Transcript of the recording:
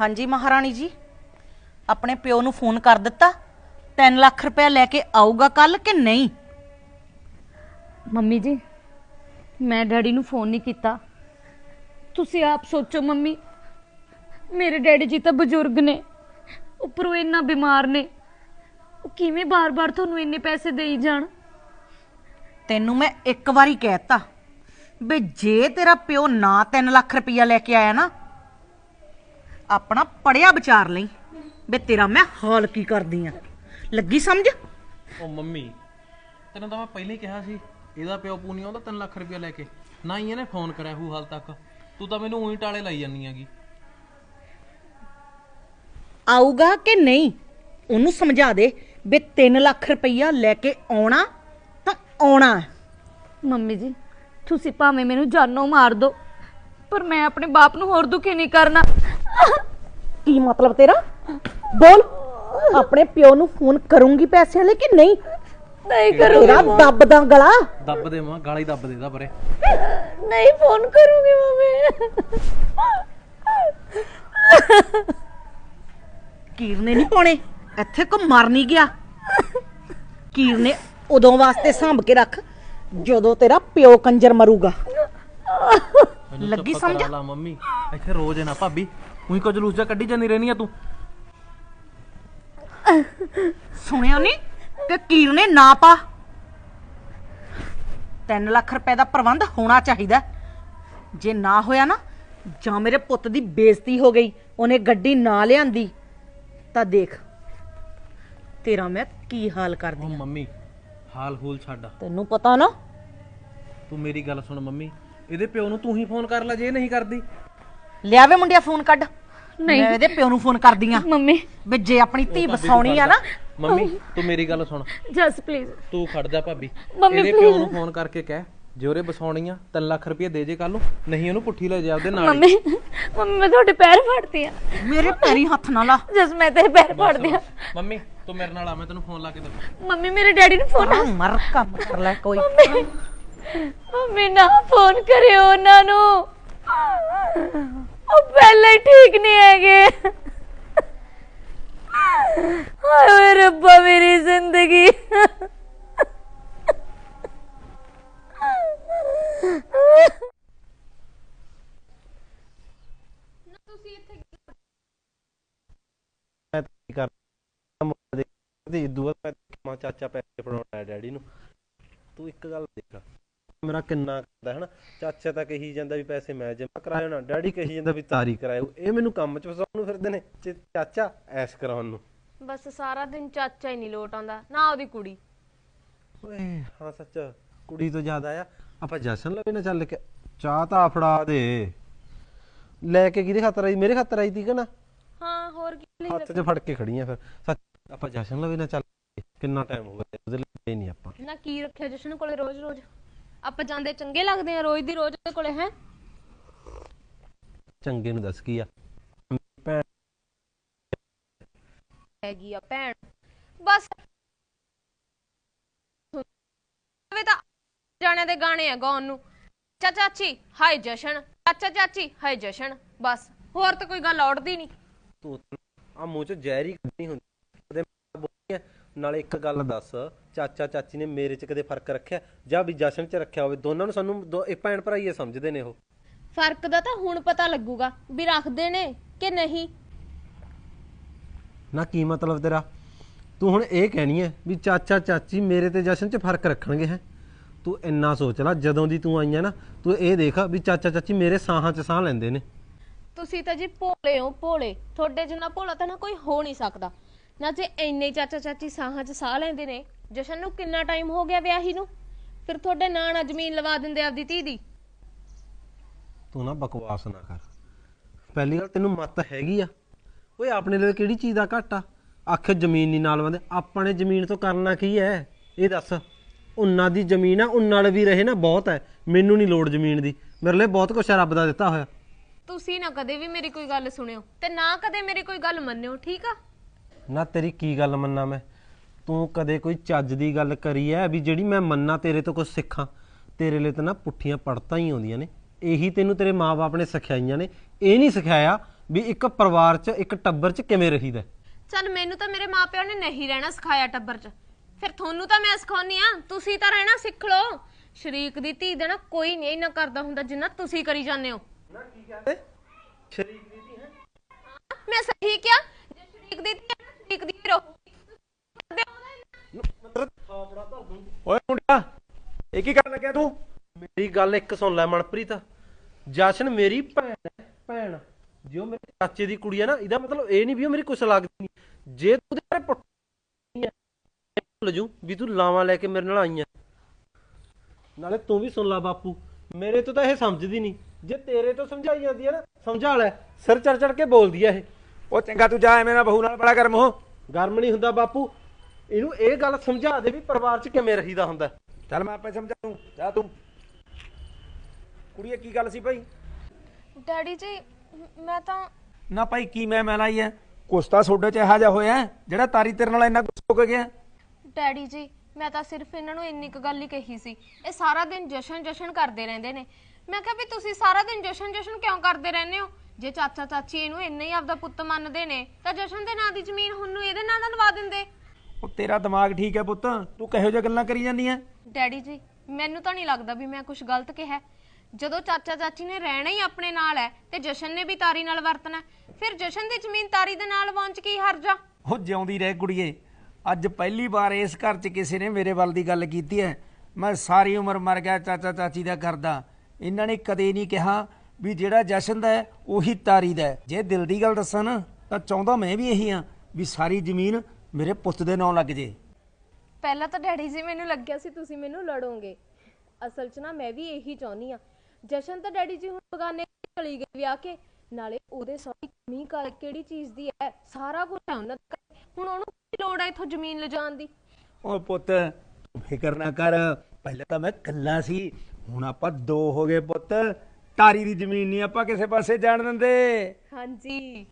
ਹਾਂਜੀ ਮਹਾਰਾਣੀ ਜੀ ਆਪਣੇ ਪਿਓ ਨੂੰ ਫੋਨ ਕਰ ਦਿੱਤਾ 3 ਲੱਖ ਰੁਪਏ ਲੈ ਕੇ ਆਊਗਾ ਕੱਲ ਕਿ ਨਹੀਂ? ਮੰਮੀ ਜੀ ਮੈਂ ਡੈਡੀ ਨੂੰ ਫੋਨ ਨਹੀਂ ਕੀਤਾ। ਤੁਸੀਂ ਆਪ ਸੋਚੋ ਮੰਮੀ ਮੇਰੇ ਡੈਡੀ ਜੀ ਤਾਂ ਬਜ਼ੁਰਗ ਨੇ ਉੱਪਰੋਂ ਇੰਨਾ ਬਿਮਾਰ ਨੇ ਉਹ ਕਿਵੇਂ ਬਾਰ-ਬਾਰ ਤੁਹਾਨੂੰ ਇੰਨੇ ਪੈਸੇ ਦੇਈ ਜਾਣ? ਤੈਨੂੰ ਮੈਂ ਇੱਕ ਵਾਰੀ ਕਹਿਤਾ ਵੀ ਜੇ ਤੇਰਾ ਪਿਓ ਨਾ 3 ਲੱਖ ਰੁਪਈਆ ਲੈ ਕੇ ਆਇਆ ਨਾ ਆਪਣਾ ਪੜਿਆ ਵਿਚਾਰ ਲਈ। ਵੀ ਤੇਰਾ ਮੈਂ ਹਾਲ ਕੀ ਕਰਦੀ ਆ। ਲੱਗੀ ਸਮਝ? ਉਹ ਮੰਮੀ ਤੈਨੂੰ ਤਾਂ ਮੈਂ ਪਹਿਲਾਂ ਹੀ ਕਿਹਾ ਸੀ ਇਹਦਾ ਪਿਓ ਪੂ ਨਹੀਂ ਆਉਂਦਾ 3 ਲੱਖ ਰੁਪਇਆ ਲੈ ਕੇ। ਨਾ ਹੀ ਇਹਨੇ ਫੋਨ ਕਰਿਆ ਹੂ ਹਾਲ ਤੱਕ। ਤੂੰ ਤਾਂ ਮੈਨੂੰ ਉਹੀ ਟਾਲੇ ਲਾਈ ਜਾਂਦੀ ਹੈਗੀ। ਆਊਗਾ ਕਿ ਨਹੀਂ? ਉਹਨੂੰ ਸਮਝਾ ਦੇ ਵੀ 3 ਲੱਖ ਰੁਪਈਆ ਲੈ ਕੇ ਆਉਣਾ ਤਾਂ ਆਉਣਾ ਹੈ। ਮੰਮੀ ਜੀ ਤੁਸੀਂ ਭਾਵੇਂ ਮੈਨੂੰ ਜਾਨੋਂ ਮਾਰ ਦਿਓ ਪਰ ਮੈਂ ਆਪਣੇ ਬਾਪ ਨੂੰ ਹੋਰ ਦੁਖੀ ਨਹੀਂ ਕਰਨਾ। ਕੀ ਮਤਲਬ ਤੇਰਾ? ਬੋਲ। ਆਪਣੇ ਪਿਓ ਨੂੰ ਫੋਨ ਕਰੂੰਗੀ ਪੈਸਿਆਂ ਲਈ ਕਿ ਨਹੀਂ? ਨਹੀਂ ਕਰੂੰਗੀ ਤੇਰਾ ਦੱਬਦਾ ਗਲਾ। ਦੱਬ ਦੇ ਮਾਂ ਗਾਲੀ ਦੱਬ ਦੇ ਦਾ ਪਰੇ। ਨਹੀਂ ਫੋਨ ਕਰੂੰਗੀ ਮੰਮੀ ਕੀਰ ਨੇ ਨਹੀਂ ਪਾਉਣੇ। ਇੱਥੇ ਕੋ ਮਰ ਨਹੀਂ ਗਿਆ। ਕੀਰ ਨੇ ਉਦੋਂ ਵਾਸਤੇ ਸਾਂਭ ਕੇ ਰੱਖ ਜਦੋਂ ਤੇਰਾ ਪਿਓ ਕੰਜਰ ਮਰੂਗਾ। ਲੱਗੀ ਸਮਝ? ਲਾ ਮੰਮੀ। ਇੱਥੇ ਰੋਜ਼ ਨਾ ਭਾਬੀ। ਉਹੀ ਕੁਝ ਲੂਸ ਜਾ ਕੱਢੀ ਜਾਂਦੀ ਰਹਿਣੀ ਆ ਤੂੰ। ਸੁਣਿਆ ਨਹੀਂ ਕਿ ਕੀਰ ਨੇ ਨਾ ਪਾ। 3 ਲੱਖ ਰੁਪਏ ਦਾ ਪ੍ਰਬੰਧ ਹੋਣਾ ਚਾਹੀਦਾ ਜੇ ਨਾ ਹੋਇਆ ਨਾ ਜਾਂ ਮੇਰੇ ਪੁੱਤ ਦੀ ਬੇਇੱਜ਼ਤੀ ਹੋ ਗਈ ਉਹਨੇ ਗੱਡੀ ਨਾ ਲਿਆਂਦੀ ਤਾਂ ਦੇਖ ਤੇਰਾ ਮੈਂ ਕੀ ਹਾਲ ਉਹ ਕਰਦੀ ਆ। ਮੰਮੀ ਹਾਲ ਹੂਲ ਛੱਡ ਤੈਨੂੰ ਪਤਾ ਨਾ। ਤੂੰ ਮੇਰੀ ਗੱਲ ਸੁਣ ਮੰਮੀ ਇਹਦੇ ਪਿਓ ਨੂੰ ਤੂੰ ਹੀ ਫੋਨ ਕਰ ਲੈ ਜੇ ਇਹ ਨਹੀਂ ਕਰਦੀ। ਲਿਆਵੇ ਮੁੰਡਿਆ ਫੋਨ ਕੱਢ। ਨਹੀਂ। ਮੈਂ ਇਹਦੇ ਪਿਓ ਨੂੰ ਫੋਨ ਕਰਦੀ ਆ। ਮੰਮੀ। ਵੀ ਜੇ ਆਪਣੀ ਧੀ ਵਸਾਉਣੀ ਆ ਨਾ। ਮੰਮੀ ਤੂੰ ਮੇਰੀ ਗੱਲ ਸੁਣ। ਜਸ ਪਲੀਜ਼ ਤੂੰ ਖੜ ਜਾ ਭਾਬੀ। ਮੰਮੀ, ਇਹਦੇ ਪਿਓ ਨੂੰ ਫੋਨ ਕਰਕੇ ਕਹਿ ਜੇ ਉਹਰੇ ਬਸਾਉਣੀ ਆ 3 ਲੱਖ ਰੁਪਏ ਦੇ ਜੇ ਕੱਲ ਨੂੰ ਨਹੀਂ ਉਹਨੂੰ ਪੁੱਠੀ ਲੈ ਜਾ ਉਹਦੇ ਨਾਲ ਹੀ। ਮੰਮੀ ਮੰਮੀ ਮੈਂ ਤੁਹਾਡੇ ਪੈਰ ਫੜਦੀ ਆ। ਮੇਰੇ ਪੈਰੀ ਹੱਥ ਨਾ ਲਾ ਜਸ ਮੈਂ ਤੇਰੇ ਪੈਰ ਫੜਦੀ ਆ। ਮੰਮੀ ਤੂੰ ਮੇਰੇ ਨਾਲ ਆ ਮੈਂ ਤੈਨੂੰ ਫੋਨ ਲਾ ਕੇ ਦਊਂ ਮੰਮੀ ਮੇਰੇ ਡੈਡੀ ਨੂੰ ਫੋਨ ਆਹ ਮਰ ਕੰਮ ਕਰ ਲੈ ਕੋਈ। ਮੰਮੀ ਮੰਮੀ ਨਾ ਫੋਨ ਕਰਿਓ ਉਹਨਾਂ ਨੂੰ। ਉਹ ਠੀਕ ਨਹੀਂ ਹੈਗੇ। ਹਾਏ ਰੱਬਾ ਮੇਰੀ ਜ਼ਿੰਦਗੀ। ਮੈਂ ਤਾਂ ਕੀ ਕਰਦਾ ਮੁੰਡਾ ਦੇ ਤੇ ਇਦੂ ਮੈਂ ਮਾ ਚਾਚਾ ਪੈਸੇ ਫੜਾਉਣਾ ਹੈ ਡੈਡੀ ਨੂੰ। ਤੂੰ ਇੱਕ ਗੱਲ ਦੇਖ। ਮੇਰਾ ਕਿੰਨਾ ਕਰਦਾ ਹੈ ਨਾ ਚਾਚਾ ਤਾਂ ਕਹੀ ਜਾਂਦਾ ਵੀ ਪੈਸੇ ਮੈਂ ਜਮਾ ਕਰਾਇਆ ਨਾ ਡੈਡੀ ਕਹੀ ਜਾਂਦਾ ਵੀ ਤਾਰੀ ਕਰਾਇਓ। ਇਹ ਮੈਨੂੰ ਕੰਮ 'ਚ ਫਸਾਉਣ ਨੂੰ ਫਿਰਦੇ ਨੇ ਤੇ ਚਾਚਾ ਐਸ਼ ਕਰਾਉਣ ਨੂੰ। ਬਸ ਸਾਰਾ ਦਿਨ ਚਾਚਾ ਹੀ ਨਹੀਂ ਲੋਟ ਆਉਂਦਾ ਨਾ ਉਹਦੀ ਕੁੜੀ। ਓਏ ਹਾਂ ਸੱਚ ਕੁੜੀ ਤੋਂ ਜ਼ਿਆਦਾ ਆ। ਆਪਾਂ ਜਸ਼ਨ ਲਵੇ ਨਾ ਚੱਲ ਕੇ ਚਾਹ ਤਾਂ ਫੜਾ ਦੇ। ਲੈ ਕੇ ਕਿਹਦੇ ਖਾਤਰ ਆਈ? ਮੇਰੇ ਖਾਤਰ ਆਈ ਤੀ ਕਿ ਨਾ? ਹਾਂ ਹੋਰ ਕੀ ਲਈ ਹੱਥ 'ਚ ਫੜ ਕੇ ਖੜੀਆਂ ਫਿਰ। ਸੱਚ ਆਪਾਂ ਜਸ਼ਨ ਲਵੇ ਨਾ ਚੱਲ। ਕਿੰਨਾ ਟਾਈਮ ਹੋ ਗਿਆ ਉਹਦੇ ਲਈ ਨਹੀਂ ਆਪਾਂ। ਨਾ ਕੀ ਰੱਖਿਆ ਜਸ਼ਨ ਕੋਲੇ ਰੋਜ਼-ਰੋਜ਼? ਆਪਾਂ ਜਾਂਦੇ ਚੰਗੇ ਲੱਗਦੇ ਆ ਰੋਜ਼ ਦੀ ਰੋਜ਼ ਉਹਦੇ ਕੋਲੇ ਹੈ? ਚੰਗੇ ਨੂੰ ਦੱਸ ਕੀ ਆ? ਭੈਣ। ਹੈਗੀ ਆ ਭੈਣ। ਬਸ। ਵੇ ਤਾਂ ਜਾਣਿਆਂ ਦੇ ਗਾਣੇ ਆ ਗਾਉਣ ਨੂੰ। ਚਾਚਾ ਚਾਚੀ ਹਾਏ ਜਸ਼ਨ। ਚਾਚਾ ਚਾਚੀ ਹਾਏ ਜਸ਼ਨ। ਬਸ। ਹੋਰ ਤਾਂ ਕੋਈ ਗੱਲ ਔੜਦੀ ਨਹੀਂ ਤੂੰ ਆ ਮੂੰਹ ਚ ਜ਼ਹਿਰ ਕੱਢਣੀ ਹੁੰਦੀ। ਕਦੇ ਮੈਂ ਬੋਲੀ ਐ, ਨਾਲੇ ਇੱਕ ਗੱਲ ਦੱਸ ਚਾਚਾ ਚਾਚੀ ਨੇ ਮੇਰੇ ਚ ਕਦੇ ਫ਼ਰਕ ਰੱਖਿਆ? ਜਾਂ ਵੀ ਜਸ਼ਨ ਚ ਰੱਖਿਆ ਹੋਵੇ ਦੋਨਾਂ ਨੂੰ ਸਾਨੂੰ ਦੋ ਇਹ ਭੈਣ ਭਰਾ ਹੀ ਆ ਸਮਝਦੇ ਨੇ ਉਹ। ਫ਼ਰਕ ਦਾ ਤਾਂ ਹੁਣ ਪਤਾ ਲੱਗੂਗਾ ਵੀ ਰੱਖਦੇ ਨੇ ਕਿ ਨਹੀਂ। ਨਾ ਕੀ ਮਤਲਬ ਤੇਰਾ? ਤੂੰ ਹੁਣ ਇਹ ਕਹਿਣੀ ਐ ਵੀ ਚਾਚਾ ਚਾਚੀ ਮੇਰੇ ਤੇ ਜਸ਼ਨ ਚ ਫ਼ਰਕ ਰੱਖਣਗੇ ਹੈ? ਤੂੰ ਇੰਨਾ ਸੋਚ ਲੈ ਜਦੋਂ ਦੀ ਤੂੰ ਆਈ ਐ ਨਾ ਤੂੰ ਇਹ ਦੇਖ ਵੀ ਚਾਚਾ ਚਾਚੀ ਮੇਰੇ ਸਾਹਾਂ ਚ ਸਾਹ ਲੈਂਦੇ ਨੇ। ਤੁਸੀਂ ਤਾਂ ਜੀ ਭੋਲੇ ਹੋ ਭੋਲੇ ਤੁਹਾਡੇ ਜਿੰਨਾ ਭੋਲਾ ਤਾਂ ਨਾ ਕੋਈ ਹੋ ਨਹੀਂ ਸਕਦਾ। ਨਾ ਜੇ ਇੰਨੇ ਚਾਚਾ ਚਾਚੀ ਸਾਹਾਂ 'ਚ ਸਾਹ ਲੈਂਦੇ ਨੇ ਜਸ਼ਨ ਨੂੰ ਕਿੰਨਾ ਟਾਈਮ ਹੋ ਗਿਆ ਵਿਆਹੀ ਨੂੰ? ਫਿਰ ਤੁਹਾਡੇ ਨਾਂ ਨਾਲ ਜ਼ਮੀਨ ਲਵਾ ਦਿੰਦੇ ਆਪਦੀ ਧੀ ਦੀ। ਤੂੰ ਨਾ ਬਕਵਾਸ ਨਾ ਕਰ। ਪਹਿਲੀ ਗੱਲ ਤੈਨੂੰ ਮੱਤ ਹੈਗੀ ਆ। ਓਏ ਆਪਣੇ ਲਈ ਕਿਹੜੀ ਚੀਜ਼ ਦਾ ਘਾਟਾ? ਆ ਆਖੇ ਜ਼ਮੀਨ ਨਹੀਂ ਨਾਲ ਬੰਦੇ। ਆਪਣੇ ਜ਼ਮੀਨ ਤੋਂ ਕਰਨਾ ਕੀ ਹੈ ਇਹ ਦੱਸ ਉਹਨਾਂ ਦੀ ਜ਼ਮੀਨ ਆ ਉਹਨਾਂ ਨਾਲ ਵੀ ਰਹੇ ਨਾ ਬਹੁਤ ਹੈ ਮੈਨੂੰ ਨਹੀਂ ਲੋੜ ਜ਼ਮੀਨ ਦੀ। ਮੇਰੇ ਲਈ ਬਹੁਤ ਕੁਛ ਹੈ ਰੱਬ ਦਾ ਦਿੱਤਾ ਹੋਇਆ। ਤੁਸੀਂ ਨਾ ਕਦੇ ਵੀ ਮੇਰੀ ਕੋਈ ਗੱਲ ਸੁਣਿਓ ਤੇ ਨਾ ਕਦੇ ਮੇਰੀ ਕੋਈ ਗੱਲ ਮੰਨਿਓ ਠੀਕ ਆ? ਨਾ ਤੇਰੀ ਕੀ ਗੱਲ ਮੰਨਾਂ ਮੈਂ? ਤੂੰ ਕਦੇ ਕੋਈ ਚੱਜ ਦੀ ਗੱਲ ਕਰੀ ਐ ਵੀ ਜਿਹੜੀ ਮੈਂ ਮੰਨਾਂ ਤੇਰੇ ਤੋਂ ਕੁਝ ਸਿੱਖਾਂ? ਤੇਰੇ ਲਈ ਤਾਂ ਨਾ ਪੁੱਠੀਆਂ ਪੜਤਾਂ ਹੀ ਆਉਂਦੀਆਂ ਨੇ। ਇਹੀ ਤੈਨੂੰ ਤੇਰੇ ਮਾਪੇ ਨੇ ਸਿਖਾਈਆਂ ਨੇ। ਇਹ ਨਹੀਂ ਸਿਖਾਇਆ ਵੀ ਇੱਕ ਪਰਿਵਾਰ 'ਚ ਇੱਕ ਟੱਬਰ 'ਚ ਕਿਵੇਂ ਰਹੀਦਾ। ਚੱਲ ਮੈਨੂੰ ਤਾਂ ਮੇਰੇ ਮਾਪਿਆਂ ਨੇ ਨਹੀਂ ਰਹਿਣਾ ਸਿਖਾਇਆ ਟੱਬਰ 'ਚ। ਫਿਰ ਤੁਹਾਨੂੰ ਤਾਂ ਮੈਂ ਸਿਖਾਉਣੀ ਆ। ਤੁਸੀਂ ਤਾਂ ਰਹਿਣਾ ਸਿੱਖ ਲਓ। ਸ਼ਰੀਕ ਦੀ ਧੀ ਦਾ ਨਾ ਕੋਈ ਨਹੀਂ ਇੰਨਾ ਕਰਦਾ ਹੁੰਦਾ ਜਿੰਨਾ ਤੁਸੀਂ ਕਰੀ ਜਾਂਦੇ ਹੋ। ਸ਼ਰੀਕ ਦੀ ਧੀ ਹੈ ਮੈਂ ਸਹੀ ਕਿਹਾ? ਓਏ ਮੁੰਡਿਆ ਇਹ ਕੀ ਕਰਨ ਲੱਗਿਆ ਤੂੰ? ਮੇਰੀ ਗੱਲ ਇੱਕ ਸੁਣ ਲੈ ਮਨਪ੍ਰੀਤ। ਜਸ਼ਨ ਮੇਰੀ ਭੈਣ ਹੈ ਭੈਣ। ਜੋ ਮੇਰੇ ਚਾਚੇ ਦੀ ਕੁੜੀ ਹੈ ਨਾ ਇਹਦਾ ਮਤਲਬ ਇਹ ਨਹੀਂ ਵੀ ਉਹ ਮੇਰੀ ਕੁਛ ਲੱਗਦੀ ਨਹੀਂ। ਜੇ ਤੂੰ ਉਹਦੇ ਬਾਰੇ ਪੁੱਛ ਭੁੱਲ ਜੂ ਵੀ ਤੂੰ ਲਾਵਾਂ ਲੈ ਕੇ ਮੇਰੇ ਨਾਲ ਆਈ ਆ ਨਾਲੇ ਤੂੰ ਵੀ ਸੁਣ ਲੈ ਬਾਪੂ ਮੇਰੇ ਤੋਂ ਤਾਂ ਇਹ ਸਮਝਦੀ ਨਹੀਂ। ਜੇ ਤੇਰੇ ਤੋਂ ਸਮਝਾਈ ਜਾਂਦੀ ਹੈ ਨਾ ਸਮਝਾ ਲੈ ਸਿਰ ਚੜ ਚੜ ਕੇ ਬੋਲਦੀ ਹੈ ਇਹ। ਉਹ ਚੰਗਾ ਤੂੰ ਜਾ ਐਵੇਂ ਨਾ ਬਹੂ ਨਾਲ ਬੜਾ ਗਰਮ ਹੋ। ਗਰਮ ਨਹੀਂ ਹੁੰਦਾ ਬਾਪੂ ਇਹਨੂੰ ਇਹ ਗੱਲ ਸਮਝਾ ਦੇ ਵੀ ਪਰਿਵਾਰ 'ਚ ਕਿਵੇਂ ਰਹੀਦਾ ਹੁੰਦਾ। ਚੱਲ ਮੈਂ ਆਪੇ ਸਮਝਾ ਦੂੰ ਜਾ ਤੂੰ। ਕੁੜੀਏ ਕੀ ਗੱਲ ਸੀ ਭਾਈ? ਡੈਡੀ ਜੀ ਮੈਂ ਤਾਂ ਨਾ ਭਾਈ ਕੀ ਮੈਂ ਮੈਂ ਲਾਈ ਐ ਕੁਛ ਤਾਂ ਸੋਡੇ ਚ ਇਹੋ ਜਿਹਾ ਹੋਇਆ ਹੈ, ਜਿਹੜਾ ਤਾਰੀ ਤੇਰੇ ਨਾਲ ਇੰਨਾ ਗੁੱਸਾ ਹੋ ਕੇ ਗਿਆ। ਡੈਡੀ ਜੀ ਮੈਂ ਤਾਂ ਸਿਰਫ ਇਹਨਾਂ ਨੂੰ ਇੰਨੀ ਕੁ ਗੱਲ ਹੀ ਕਹੀ ਸੀ। ਇਹ ਸਾਰਾ ਦਿਨ ਜਸ਼ਨ ਜਸ਼ਨ ਕਰਦੇ ਰਹਿੰਦੇ ਨੇ। ਮੈਂ ਕਿਹਾ ਵੀ ਤੁਸੀਂ ਸਾਰਾ ਦਿਨ ਜਸ਼ਨ ਜਸ਼ਨ ਕਿਉਂ ਕਰਦੇ ਰਹਿੰਦੇ ਹੋ? ਜੇ ਚਾਚਾ ਚਾਚੀ ਇਹਨੂੰ ਇੰਨਾ ਹੀ ਆਪਦਾ ਪੁੱਤ ਮੰਨਦੇ ਨੇ ਤਾਂ ਜਸ਼ਨ ਦੇ ਨਾਂ ਦੀ ਜ਼ਮੀਨ ਹੁਣ ਨੂੰ ਇਹਦੇ ਨਾਂ ਦਾ ਲਵਾ ਦਿੰਦੇ। ਉਹ ਤੇਰਾ ਦਿਮਾਗ ਠੀਕ ਹੈ ਪੁੱਤ ਤੂੰ ਕਿਹੋ ਜਿਹਾ ਗੱਲਾਂ ਕਰੀ ਜਾਂਦੀ ਐ ਡੈਡੀ ਜੀ ਮੈਨੂੰ ਤਾਂ ਨਹੀਂ ਲੱਗਦਾ ਵੀ ਮੈਂ ਕੁਝ ਗਲਤ ਕਿਹਾ। ਜਦੋਂ ਚਾਚਾ ਚਾਚੀ ਨੇ ਰਹਿਣਾ ਹੀ ਆਪਣੇ ਨਾਲ ਹੈ ਤੇ ਜਸ਼ਨ ਨੇ ਵੀ ਤਾਰੀ ਨਾਲ ਵਰਤਣਾ ਫਿਰ ਜਸ਼ਨ ਦੀ ਜ਼ਮੀਨ ਤਾਰੀ ਦੇ ਨਾਲ ਵਾਂਚ ਕੀ ਹਰਜਾ ਉਹ ਜਿਉਂਦੀ ਰਹਿ ਕੁੜੀਏ ਅੱਜ ਪਹਿਲੀ ਵਾਰ ਇਸ ਘਰ 'ਚ ਕਿਸੇ ਨੇ ਮੇਰੇ ਵੱਲ ਦੀ ਗੱਲ ਕੀਤੀ ਹੈ। ਮੈਂ ਸਾਰੀ ਉਮਰ ਮਰ ਗਿਆ ਚਾਚਾ ਚਾਚੀ ਦਾ ਕਰਦਾ ਇਹਨਾਂ ਨੇ ਕਦੇ ਨਹੀਂ ਕਿਹਾ ਵੀ ਜਿਹੜਾ ਜਸ਼ਨ ਦਾ ਹੈ ਉਹੀ ਤਾਰੀ ਦਾ ਹੈ। ਜੇ ਦਿਲ ਦੀ ਗੱਲ ਦੱਸਾਂ ਨਾ ਤਾਂ ਚਾਹੁੰਦਾ ਮੈਂ ਵੀ ਇਹੀ ਆ ਵੀ ਸਾਰੀ ਜ਼ਮੀਨ ਮੇਰੇ ਪੁੱਤ ਦੇ ਨਾਂ ਲੱਗ ਜੇ। ਪਹਿਲਾਂ ਤਾਂ ਡੈਡੀ ਜੀ ਮੈਨੂੰ ਲੱਗਿਆ ਸੀ ਤੁਸੀਂ ਮੈਨੂੰ ਲੜੋਗੇ। ਅਸਲ 'ਚ ਨਾ ਮੈਂ ਵੀ ਇਹੀ ਚਾਹੁੰਦੀ ਆ ਜਸ਼ਨ ਤਾਂ ਡੈਡੀ ਜੀ ਹੁਣ ਬਗਾਨੇ ਚਲੀ ਗਈ ਵਿਆਹ ਕੇ। ਨਾਲੇ ਉਹਦੇ ਸਾਰੀ ਕਮੀ ਕਾ- ਕਿਹੜੀ ਚੀਜ਼ ਦੀ ਹੈ? ਸਾਰਾ ਕੁਝ ਹੈ ਉਹਨਾਂ ਦਾ। ਹੁਣ ਉਹਨੂੰ ਕੀ ਲੋੜ ਹੈ ਇਥੋਂ ਜ਼ਮੀਨ ਲਿਜਾਣ ਦੀ? ਓ ਪੁੱਤ ਤੂੰ ਫਿਕਰ ਨਾ ਕਰ। ਪਹਿਲਾਂ ਤਾਂ ਮੈਂ ਕੱਲਾ ਸੀ। ਹੁਣ ਆਪਾਂ ਦੋ ਹੋ ਗਏ ਪੁੱਤ। ਤਾਰੀ ਦੀ ਜ਼ਮੀਨ ਨਹੀਂ ਆਪਾਂ ਕਿਸੇ ਪਾਸੇ ਜਾਣ ਦਿੰਦੇ। ਹਾਂਜੀ।